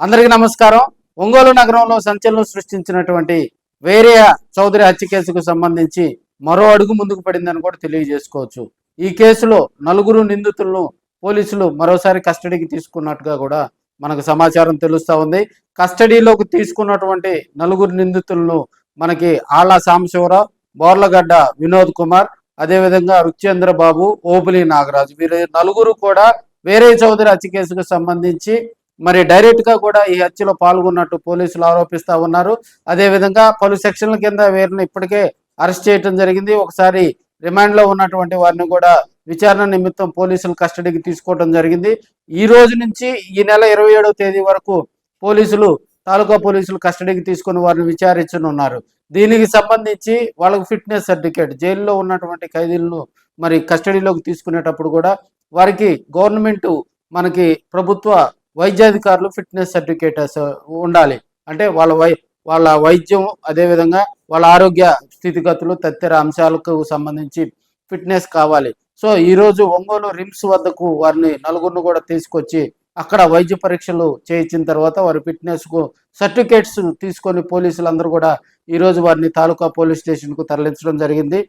అందరికీ నమస్కారం. ఒంగోలు నగరంలో సంచలనం సృష్టించినటువంటి వేరే చౌదరి హత్య కేసుకు సంబంధించి మరో అడుగు ముందుకు పడిందని కూడా తెలియజేసుకోవచ్చు. ఈ కేసులో నలుగురు నిందితులను పోలీసులు మరోసారి కస్టడీకి తీసుకున్నట్టుగా కూడా మనకు సమాచారం తెలుస్తూ ఉంది. కస్టడీలోకి తీసుకున్నటువంటి నలుగురు నిందితులను మనకి ఆళ్ళ సాంబశివరావు బోర్లగడ్డ వినోద్ కుమార్ అదేవిధంగా రుచేంద్ర బాబు ఓబులి నాగరాజు వీరు నలుగురు కూడా వేరే చౌదరి హత్య కేసుకు సంబంధించి మరి డైరెక్ట్గా కూడా ఈ హత్యలో పాల్గొన్నట్టు పోలీసులు ఆరోపిస్తా ఉన్నారు. అదేవిధంగా పలు సెక్షన్ల కింద వీరిని ఇప్పటికే అరెస్ట్ చేయడం జరిగింది. ఒకసారి రిమాండ్లో ఉన్నటువంటి వారిని కూడా విచారణ నిమిత్తం పోలీసులు కస్టడీకి తీసుకోవడం జరిగింది. ఈ రోజు నుంచి ఈ నెల ఇరవై ఏడవ తేదీ వరకు పోలీసులు తాలూకా పోలీసులు కస్టడీకి తీసుకుని వారిని విచారించనున్నారు. దీనికి సంబంధించి వాళ్ళకు ఫిట్నెస్ సర్టిఫికేట్ జైల్లో ఉన్నటువంటి ఖైదీలను మరి కస్టడీలోకి తీసుకునేటప్పుడు కూడా వారికి గవర్నమెంట్ మనకి ప్రభుత్వ వైద్యాధికారులు ఫిట్నెస్ సర్టిఫికేటర్స్ ఉండాలి. అంటే వాళ్ళ వై వాళ్ళ వైద్యం అదేవిధంగా వాళ్ళ ఆరోగ్య స్థితిగతులు తదితర అంశాలకు సంబంధించి ఫిట్నెస్ కావాలి. సో ఈ రోజు ఒంగోలు రిమ్స్ వద్దకు వారిని నలుగురిని కూడా తీసుకొచ్చి అక్కడ వైద్య పరీక్షలు చేయించిన తర్వాత వారి ఫిట్నెస్కు సర్టిఫికేట్స్ తీసుకొని పోలీసులందరూ కూడా ఈరోజు వారిని తాలూకా పోలీస్ స్టేషన్కు తరలించడం జరిగింది.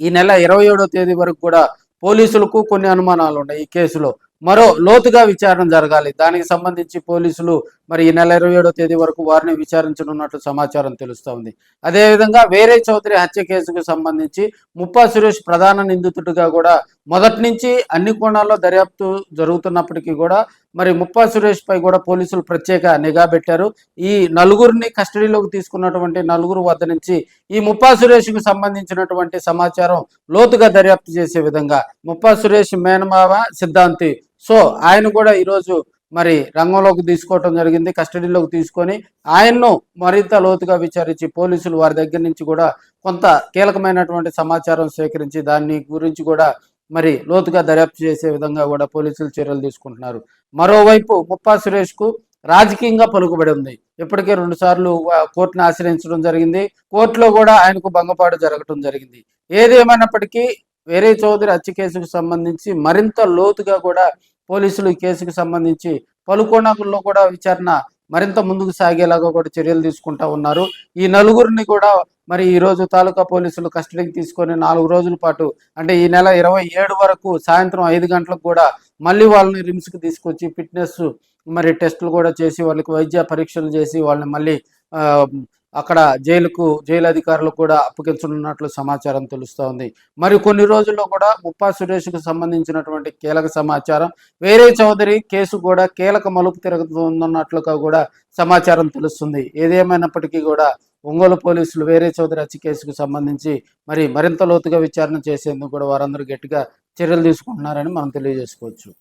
ఈ నెల ఇరవై ఏడో తేదీ వరకు కూడా పోలీసులకు కొన్ని అనుమానాలు ఉన్నాయి ఈ కేసులో. మరో లోతుగా విచారణ జరగాలి. దానికి సంబంధించి పోలీసులు మరి ఈ నెల ఇరవై ఏడో తేదీ వరకు వారిని విచారించనున్నట్లు సమాచారం తెలుస్తోంది. అదేవిధంగా వేరే చౌదరి హత్య కేసుకు సంబంధించి ముప్పా సురేష్ ప్రధాన నిందితుడిగా కూడా మొదటి నుంచి అన్ని కోణాల్లో దర్యాప్తు జరుగుతున్నప్పటికీ కూడా మరి ముప్పా సురేష్ పై కూడా పోలీసులు ప్రత్యేక నిఘా పెట్టారు. ఈ నలుగురిని కస్టడీలోకి తీసుకున్నటువంటి నలుగురు వద్ద నుంచి ఈ ముప్పా సురేష్కు సంబంధించినటువంటి సమాచారం లోతుగా దర్యాప్తు చేసే విధంగా ముప్పా సురేష్ మేనమావ సిద్ధాంతి సో ఆయన కూడా ఈరోజు మరి రంగంలోకి తీసుకోవటం జరిగింది కస్టడీలోకి తీసుకొని ఆయన్ను మరింత లోతుగా విచారించి పోలీసులు వారి దగ్గర నుంచి కూడా కొంత కీలకమైనటువంటి సమాచారం సేకరించి దాన్ని గురించి కూడా మరి లోతుగా దర్యాప్తు చేసే విధంగా కూడా పోలీసులు చర్యలు తీసుకుంటున్నారు. మరోవైపు ముప్పా సురేష్కు రాజకీయంగా పలుకుబడి ఉంది. ఇప్పటికే రెండు సార్లు కోర్టును ఆశ్రయించడం జరిగింది. కోర్టులో కూడా ఆయనకు భంగపాటు జరగటం జరిగింది. ఏదేమైనప్పటికీ వేరే చౌదరి హత్య కేసుకు సంబంధించి మరింత లోతుగా కూడా పోలీసులు కేసుకు సంబంధించి పలు కోణాల్లో కూడా విచారణ మరింత ముందుకు సాగేలాగా కూడా చర్యలు తీసుకుంటా ఉన్నారు. ఈ నలుగురిని కూడా మరి ఈరోజు తాలూకా పోలీసులు కస్టడీకి తీసుకొని నాలుగు రోజుల పాటు అంటే ఈ నెల ఇరవై ఏడు వరకు సాయంత్రం ఐదు గంటలకు కూడా మళ్ళీ వాళ్ళని రిమ్స్కి తీసుకొచ్చి ఫిట్నెస్ మరి టెస్టులు కూడా చేసి వాళ్ళకి వైద్య పరీక్షలు చేసి వాళ్ళని మళ్ళీ అక్కడ జైలుకు జైలు అధికారులు కూడా అప్పగించనున్నట్లు సమాచారం తెలుస్తోంది మరి కొన్ని రోజుల్లో కూడా ముప్పా సురేష్కు సంబంధించినటువంటి కీలక సమాచారం వేరే చౌదరి కేసు కూడా కీలక మలుపు తిరుగుతుందన్నట్లుగా కూడా సమాచారం తెలుస్తుంది. ఏదేమైనప్పటికీ కూడా ఒంగోలు పోలీసులు వేరే చౌదరి హత్య కేసుకు సంబంధించి మరి మరింత లోతుగా విచారణ చేసేందుకు కూడా వారందరూ గట్టిగా చర్యలు తీసుకుంటున్నారని మనం తెలియజేసుకోవచ్చు.